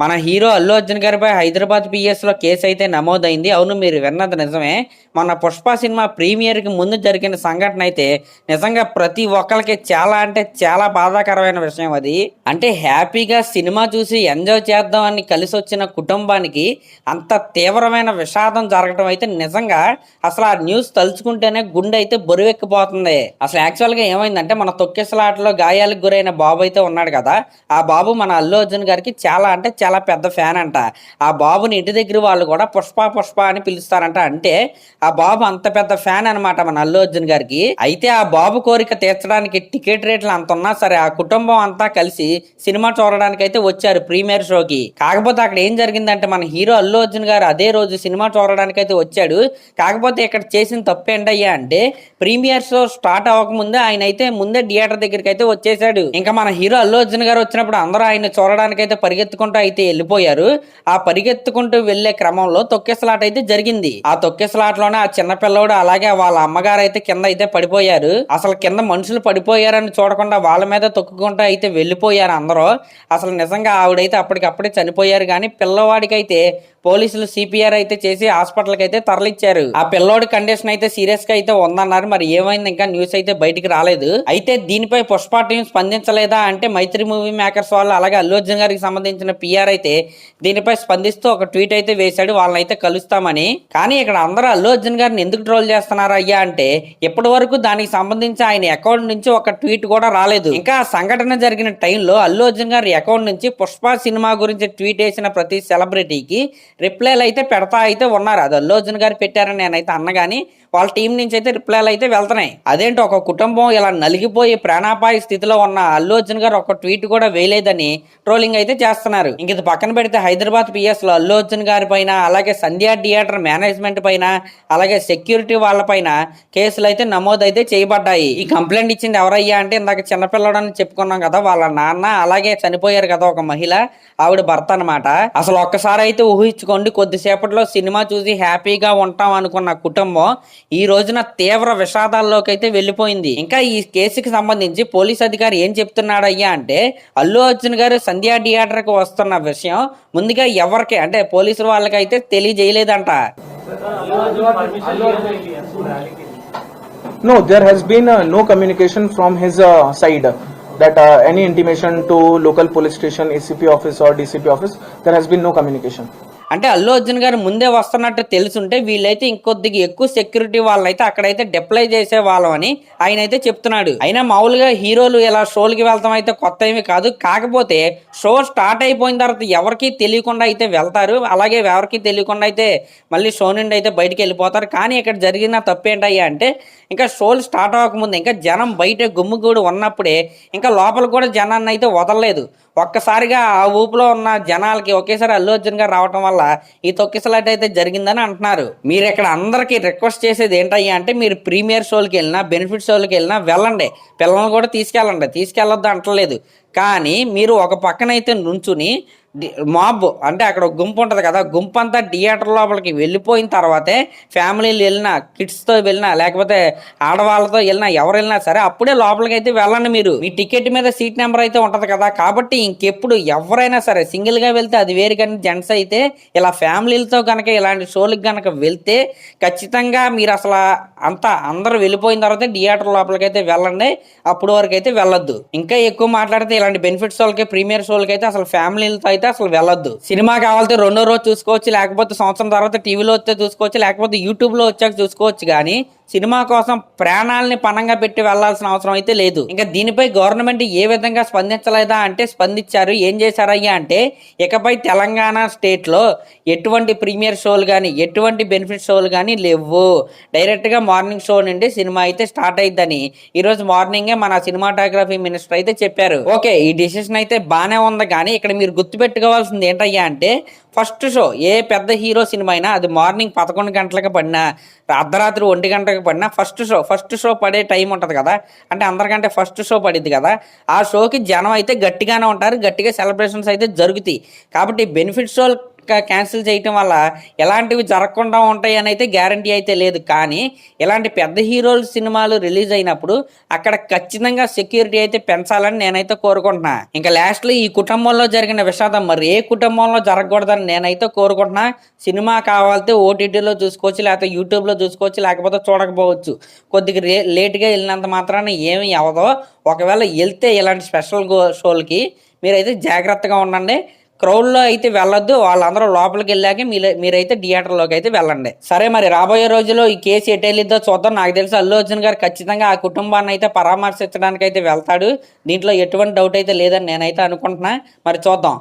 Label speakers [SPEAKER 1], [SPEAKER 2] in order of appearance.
[SPEAKER 1] మన హీరో అల్లు అర్జున్ గారిపై హైదరాబాద్ పిఎస్లో కేసు అయితే నమోదైంది. అవును మీరు విన్నది నిజమే. మన పుష్ప సినిమా ప్రీమియర్కి ముందు జరిగిన సంఘటన అయితే నిజంగా ప్రతి ఒక్కరికి చాలా అంటే చాలా బాధాకరమైన విషయం అది. అంటే హ్యాపీగా సినిమా చూసి ఎంజాయ్ చేద్దాం అని కలిసి వచ్చిన కుటుంబానికి అంత తీవ్రమైన విషాదం జరగడం అయితే నిజంగా అసలు ఆ న్యూస్ తలుచుకుంటేనే గుండె అయితే బరువెక్కిపోతుంది. అసలు యాక్చువల్గా ఏమైందంటే మన తొక్కిసలాటలో గాయాలకు గురైన బాబు అయితే ఉన్నాడు కదా. ఆ బాబు మన అల్లు అర్జున్ గారికి చాలా అంటే చాలా పెద్ద ఫ్యాన్ అంట. ఆ బాబుని ఇంటి దగ్గర వాళ్ళు కూడా పుష్ప పుష్ప అని పిలుస్తారంట. అంటే ఆ బాబు అంత పెద్ద ఫ్యాన్ అన్నమాట మన అల్లు అర్జున్ గారికి. అయితే ఆ బాబు కోరిక తీర్చడానికి టికెట్ రేట్లు అంత ఉన్నా సరే ఆ కుటుంబం అంతా కలిసి సినిమా చూడడానికి అయితే వచ్చారు ప్రీమియర్ షోకి. కాకపోతే అక్కడ ఏం జరిగిందంటే మన హీరో అల్లు అర్జున్ గారు అదే రోజు సినిమా చూడడానికి అయితే వచ్చాడు. కాకపోతే ఇక్కడ చేసిన తప్పు ఏంటయ్యా అంటే ప్రీమియర్ షో స్టార్ట్ అవ్వకముందే ఆయన అయితే ముందే థియేటర్ దగ్గరికి అయితే వచ్చేసాడు ఇంకా మన హీరో అల్లు అర్జున్ గారు వచ్చినప్పుడు అందరూ ఆయన చూడడానికి అయితే పరిగెత్తుకుంటూ అయితే వెళ్ళిపోయారు ఆ పరిగెత్తుకుంటూ వెళ్ళే క్రమంలో తొక్కేసలాట అయితే జరిగింది. ఆ తొక్కేసలాటలోనే ఆ చిన్న పిల్లోడు అలాగే వాళ్ళ అమ్మగారు అయితే కింద అయితే పడిపోయారు. అసలు కింద మనుషులు పడిపోయారని చూడకుండా వాళ్ళ మీద తొక్కుకుంటూ అయితే వెళ్ళిపోయారు అందరూ. అసలు నిజంగా ఆవిడైతే అప్పటికప్పుడే చనిపోయారు. కానీ పిల్లవాడికి అయితే పోలీసులు సిపిఆర్ అయితే చేసి హాస్పిటల్కి అయితే తరలిచ్చారు. ఆ పిల్లోడి కండిషన్ అయితే సీరియస్గా అయితే ఉందన్నారు. మరి ఏమైంది? ఇంకా న్యూస్ అయితే బయటికి రాలేదు. అయితే దీనిపై పుష్ప టీం స్పందించలేదా అంటే మైత్రి మూవీ మేకర్స్ వాళ్ళు అలాగే అల్లు అర్జున్ గారికి సంబంధించిన పిఆర్ అయితే దీనిపై స్పందిస్తూ ఒక ట్వీట్ అయితే వేశాడు. వాళ్ళని అయితే కలుస్తామని. కానీ ఇక్కడ అందరూ అల్లు అర్జున్ గారిని ఎందుకు ట్రోల్ చేస్తున్నారు అయ్యా అంటే ఇప్పటి వరకు దానికి సంబంధించి ఆయన అకౌంట్ నుంచి ఒక ట్వీట్ కూడా రాలేదు. ఇంకా సంఘటన జరిగిన టైంలో అల్లు అర్జున్ గారి అకౌంట్ నుంచి పుష్ప సినిమా గురించి ట్వీట్ వేసిన ప్రతి సెలబ్రిటీకి రిప్లైలు అయితే పెడతా అయితే ఉన్నారు. అది అల్లు అర్జున్ గారు పెట్టారని నేనైతే అన్నగాని వాళ్ళ టీం నుంచి అయితే రిప్లైలు అయితే వెళ్తున్నాయి. అదేంటి ఒక కుటుంబం ఇలా నలిగిపోయి ప్రాణాపాయ స్థితిలో ఉన్న అల్లు అర్జున్ గారు ఒక ట్వీట్ కూడా వేయలేదని ట్రోలింగ్ అయితే చేస్తున్నారు. ఇంక ఇది పక్కన పెడితే హైదరాబాద్ పిఎస్లో అల్లు అర్జున్ గారి పైన అలాగే సంధ్యా థియేటర్ మేనేజ్మెంట్ పైన అలాగే సెక్యూరిటీ వాళ్ళ పైన కేసులు అయితే నమోదైతే చేయబడ్డాయి. ఈ కంప్లైంట్ ఇచ్చింది ఎవరయ్యా అంటే ఇందాక చిన్నపిల్లడని చెప్పుకున్నాం కదా వాళ్ళ నాన్న అలాగే చనిపోయారు కదా ఒక మహిళ ఆవిడ భర్త అనమాట అసలు ఒక్కసారి అయితే ఊహించుకోండి కొద్దిసేపట్లో సినిమా చూసి హ్యాపీగా ఉంటాం అనుకున్న కుటుంబం ఈ రోజున తీవ్ర విషాదాల్లోకైతే వెళ్ళిపోయింది. ఇంకా ఈ కేసుకి సంబంధించి పోలీస్ అధికారి ఏం చెప్తున్నాడు అయ్యా అంటే అల్లు అర్జున్ గారు సంధ్యా థియేటర్కు వస్తున్న విషయం ముందుగా ఎవరికి అంటే పోలీసుల
[SPEAKER 2] వాళ్ళకి అయితే తెలియజేయలేదంట no there he's been no communication from his side that any intimation to local police station SCP office or DCP office there he's been no communication
[SPEAKER 1] అంటే అల్లు అర్జున్ గారు ముందే వస్తున్నట్టు తెలుసుంటే వీళ్ళైతే ఇంకొద్దిగా ఎక్కువ సెక్యూరిటీ వాళ్ళైతే అక్కడైతే డిప్లై చేసే వాళ్ళమని ఆయన అయితే చెప్తున్నాడు. అయినా మామూలుగా హీరోలు ఇలా షోలకి వెళ్తాం అయితే కొత్త ఏమి కాదు. కాకపోతే షో స్టార్ట్ అయిపోయిన తర్వాత ఎవరికి తెలియకుండా అయితే వెళ్తారు. అలాగే ఎవరికి తెలియకుండా అయితే మళ్ళీ షో నుండి అయితే బయటికి వెళ్ళిపోతారు. కానీ ఇక్కడ జరిగిన తప్పేంటయ్యా అంటే ఇంకా షోలు స్టార్ట్ అవ్వకముందు ఇంకా జనం బయట గుమ్ముగూడు ఉన్నప్పుడే ఇంకా లోపల కూడా జనాన్ని అయితే వదలలేదు. ఒక్కసారిగా ఆ ఊపులో ఉన్న జనాలకి ఒకేసారి అల్లు అర్జున్ గారు రావటం వల్ల ఈ తొక్కిసలాట అయితే జరిగిందని అంటున్నారు. మీరు ఇక్కడ అందరికీ రిక్వెస్ట్ చేసేది ఏంటయ్యా అంటే మీరు ప్రీమియర్ షోలకి వెళ్ళినా బెనిఫిట్ షోలకి వెళ్ళినా వెళ్ళండి. పిల్లల్ని కూడా తీసుకెళ్ళండి. తీసుకెళ్ళొద్దు అంటలేదు. కానీ మీరు ఒక పక్కనైతే నుంచుని మాబ్ అంటే అక్కడ ఒక గుంపు ఉంటుంది కదా గుంపు అంతా థియేటర్ లోపలికి వెళ్ళిపోయిన తర్వాతే ఫ్యామిలీలు వెళ్ళినా కిడ్స్తో వెళ్ళినా లేకపోతే ఆడవాళ్ళతో వెళ్ళినా ఎవరు వెళ్ళినా సరే అప్పుడే లోపలికి అయితే వెళ్ళండి మీరు. మీ టికెట్ మీద సీట్ నెంబర్ అయితే ఉంటుంది కదా కాబట్టి ఇంకెప్పుడు ఎవరైనా సరే సింగిల్గా వెళ్తే అది వేరు కానీ జెంట్స్ అయితే ఇలా ఫ్యామిలీలతో కనుక ఇలాంటి షోలకు కనుక వెళ్తే ఖచ్చితంగా మీరు అసలు అంతా అందరూ వెళ్ళిపోయిన తర్వాత థియేటర్ లోపలికి అయితే వెళ్ళండి అప్పుడు వరకు అయితే వెళ్ళొద్దు. ఇంకా ఎక్కువ మాట్లాడితే ఇలాంటి బెనిఫిట్స్ వాళ్ళకి ప్రీమియర్ షోలకి అయితే అసలు ఫ్యామిలీలతో అయితే అసలు వెళ్ళొద్దు. సినిమా కావాలంటే రెండో రోజు చూసుకోవచ్చు లేకపోతే సంవత్సరం తర్వాత టీవీలో వస్తే చూసుకోవచ్చు లేకపోతే యూట్యూబ్లో వచ్చాక చూసుకోవచ్చు. కానీ సినిమా కోసం ప్రాణాలని పణంగా పెట్టి వెళ్ళాల్సిన అవసరం అయితే లేదు. ఇంకా దీనిపై గవర్నమెంట్ ఏ విధంగా స్పందించలేదా అంటే స్పందించారు. ఏం చేశారయ్యా అంటే ఇకపై తెలంగాణ స్టేట్లో ఎటువంటి ప్రీమియర్ షోలు కానీ ఎటువంటి బెనిఫిట్ షోలు కానీ లేవు. డైరెక్ట్గా మార్నింగ్ షో నుండి సినిమా అయితే స్టార్ట్ అయిద్దని ఈరోజు మార్నింగే మన సినిమాటోగ్రఫీ మినిస్టర్ అయితే చెప్పారు. ఓకే ఈ డిసిషన్ అయితే బాగానే ఉంది కానీ ఇక్కడ మీరు గుర్తుపెట్టుకోవాల్సింది ఏంటయ్యా అంటే ఫస్ట్ షో ఏ పెద్ద హీరో సినిమా అయినా అది మార్నింగ్ పదకొండు గంటలకు పడినా అర్ధరాత్రి ఒంటి గంటకు పడినా ఫస్ట్ షో ఫస్ట్ షో పడే టైం ఉంటుంది కదా. అంటే అందరికంటే ఫస్ట్ షో పడిద్ది కదా. ఆ షోకి జనం అయితే గట్టిగానే ఉంటారు గట్టిగా సెలబ్రేషన్స్ అయితే జరుగుతాయి. కాబట్టి బెనిఫిట్ షో క్యాన్సిల్ చేయటం వల్ల ఎలాంటివి జరగకుండా ఉంటాయి అని అయితే గ్యారంటీ అయితే లేదు. కానీ ఇలాంటి పెద్ద హీరోల సినిమాలు రిలీజ్ అయినప్పుడు అక్కడ ఖచ్చితంగా సెక్యూరిటీ అయితే పెంచాలని నేనైతే కోరుకుంటున్నా. ఇంకా లాస్ట్లో ఈ కుటుంబంలో జరిగిన విషాదం మరి ఏ కుటుంబంలో జరగకూడదని నేనైతే కోరుకుంటున్నా. సినిమా కావాలంటే ఓటీటీలో చూసుకోవచ్చు లేకపోతే యూట్యూబ్లో చూసుకోవచ్చు లేకపోతే చూడకపోవచ్చు. కొద్దిగా రే లేట్గా వెళ్ళినంత మాత్రాన ఏమి అవ్వదో. ఒకవేళ వెళ్తే ఇలాంటి స్పెషల్ గో షోలకి మీరైతే జాగ్రత్తగా ఉండండి. క్రౌడ్లో అయితే వెళ్ళొద్దు. వాళ్ళందరూ లోపలికి వెళ్ళాక మీరు మీరైతే థియేటర్లోకి అయితే వెళ్ళండి. సరే మరి రాబోయే రోజుల్లో ఈ కేసు ఎటు వెళ్ళిద్దో చూద్దాం. నాకు తెలిసి అల్లు అర్జున్ గారు ఖచ్చితంగా ఆ కుటుంబాన్ని అయితే పరామర్శించడానికి అయితే వెళ్తాడు. దీంట్లో ఎటువంటి డౌట్ అయితే లేదని నేనైతే అనుకుంటున్నా. మరి చూద్దాం.